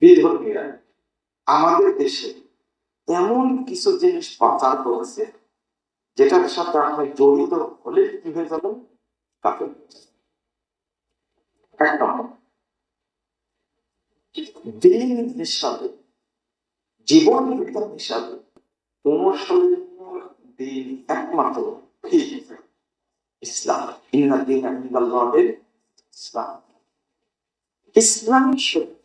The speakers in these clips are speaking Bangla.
বিধর্মীরা আমাদের দেশে এমন কিছু জিনিস পাচার করেছে, যেটার সাথে আপনি জড়িত হলে কি হয়ে যাবেন কাকে এক দিন হিসাবে, জীবন বিধান হিসাবে অনুসরণীয় দিন একমাত্র ইসলাম ইসলাম। ইসলাম সত্য।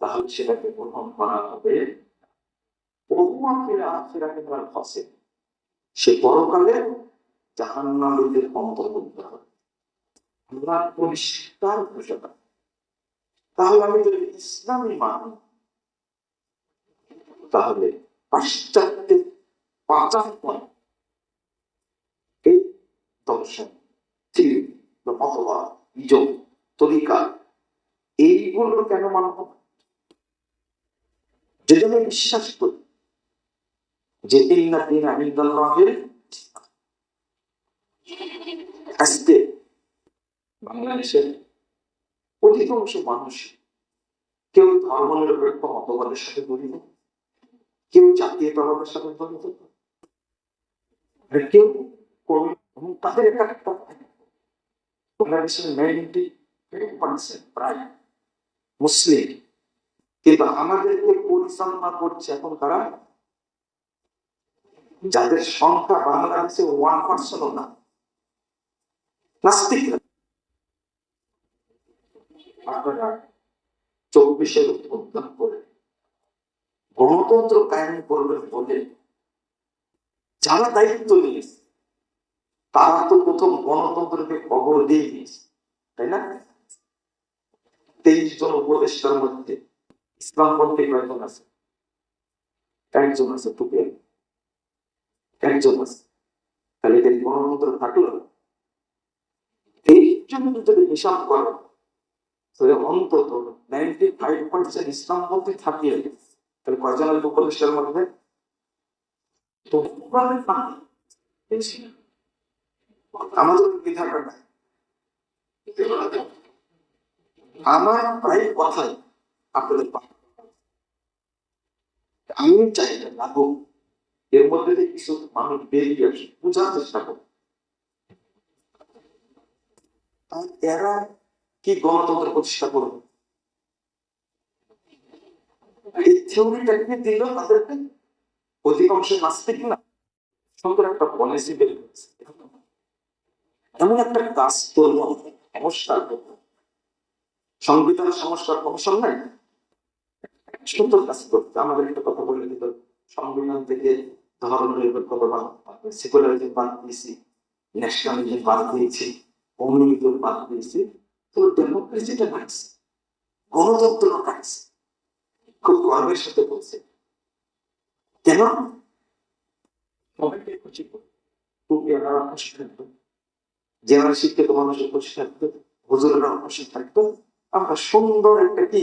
তাহলে সেটাকে গ্রহণ করা হবে। আফিরা কিংবা ফসে। সে পরকালে জাহান্নামীদের অন্তর্ভুক্ত হবে। পরিষ্কার ঘোষণা তাহলে আমি যদি ইসলামী তাহলে পাশ্চাত্যের পাচার পর এই দর্শন থিওরি তরিকা, এইগুলো কেন মানা না? যদি আমি বিশ্বাস করি যে ইন্না দিন বাংলাদেশের অধিকাংশ মানুষ কেউ ধর্ম নিরপেক্ষ মতবাদের সাথে জড়িত, কেউ জাতীয়তাবাদের সাথে জড়িত কেউ এবং তাদের একটা বাংলাদেশের পার্সেন্ট প্রায় মুসলিম। কিন্তু আমাদেরকে পরিচালনা করছে এখন কারা যাদের সংখ্যা বাংলাদেশে ওয়ান পার্সেন্টও না। চব্বিশের করে গণতন্ত্র কায়েম করবেন বলে যারা দায়িত্ব নিয়েছে, তারা তো প্রথম গণতন্ত্রকে কবর দিয়ে দিয়েছে, তাই না? তেইশ জন উপদেষ্টার মধ্যে ইসলামপন্থী কয়েকজন আছে একজন আছে টুপি একজন আছে তাহলে এখানে গণতন্ত্র থাকল? না। তেইশ জন যদি হিসাব করো, তাহলে অন্তত নাইনটি ফাইভ পার্সেন্ট ইসলামপন্থী থাকিয়ে তাহলে কয়জন আসবে উপদেষ্টার মধ্যে। আমাদের বিধাটা নাই আমার প্রায় কথাই আপনাদের আমি চাই না লাগুক এর মধ্যে দিয়ে কিছু মানুষ বেরিয়ে আসে, বোঝার চেষ্টা করুন এরা কি গণতন্ত্র প্রতিষ্ঠা করবে? একটা এমন একটা কাজ সংবিধান সংস্কার কমিশন নাই? সুন্দর কাজ করতে আমাদের একটা কথা বলে দিত সংবিধান থেকে ধর্ম নিরপেক্ষতা সেকুলারিজম বাদ দিয়েছি, ন্যাশনালিজম বাদ দিয়েছি, কমিউনিজম বাদ দিয়েছি। তো ডেমোক্রেসিটা রাখছে গণতন্ত্র রাখছে খুব গর্বের সাথে বলছে। কেন? সবাইকে খুশি করবে খুশি থাকবে। জেনারেল শিক্ষিত মানুষের খুশি থাকবে। হুজুরেরা খুশি থাকবে। আমরা সুন্দর একটা কি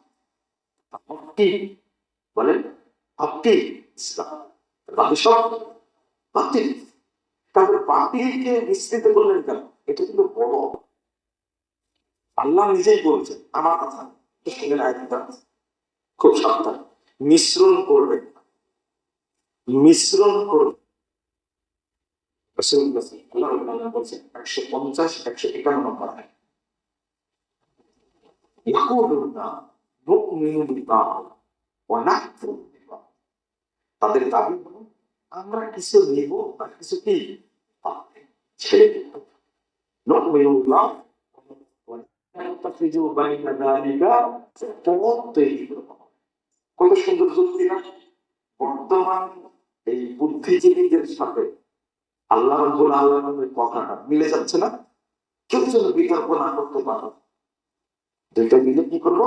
হক বলেন ভাবটি ইসলাম বাতিল। তারপরে বাতিলকে মিশ্রিত করলেন কেন? এটা কিন্তু বড়। আল্লাহ নিজেই বলছেন, আমার কথা খুব সাবধান। মিশ্রণ করবেন না। মিশ্রণ বলছেন, একশো পঞ্চাশ, একশো একান্ন নম্বর আয়াত। يقولون نؤمن ببعض ونكفر ببعض তাদের দাবি হলো আমরা কিছু নিব আর কিছু কি পাবো। ছেড়ে দিব نؤمن ببعض ونتخذ بين ذلك পথ তৈরি করব। কত সুন্দর যুক্তি না বর্তমান এই বুদ্ধিজীবীদের সাথে আল্লাহ রব্বুল আলমের কথাটা মিলে যাচ্ছে না কেউ যেন বিতর্ক না করতে পারো দুইটা মিলে কি করবো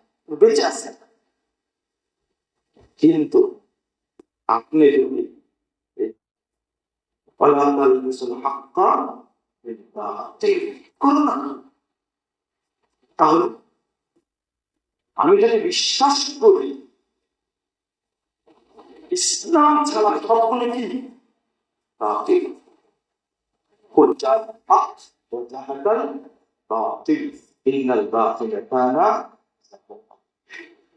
বেঁচে আছে। কিন্তু আপনি যদি তাহলে আমি যদি বিশ্বাস করি, ইসলাম ছাড়া সবগুলো কি قل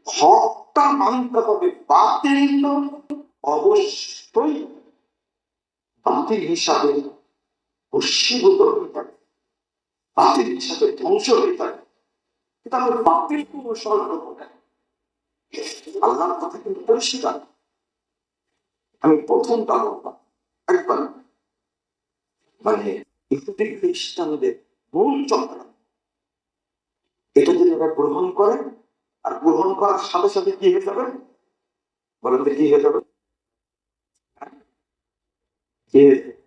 হকটা মানতে হবে বাতিল অবশ্যই বাতিল হিসাবে ভস্মীভূত হয়ে পারে বাতিল হিসাবে ধ্বংস হয়ে পারে কিন্তু আমরা বাতিল কোনো না আল্লাহর কথা কিন্তু পরিষ্কার। আমি প্রথমটা বললাম একবার মানে ইহুদি খ্রিস্টানদের মূল এটা যদি এরা গ্রহণ করে আর গ্রহণ করার সাথে সাথে কি হয়ে যাবে বলেন তো কি হয়ে যাবে কি হয়ে যাবে?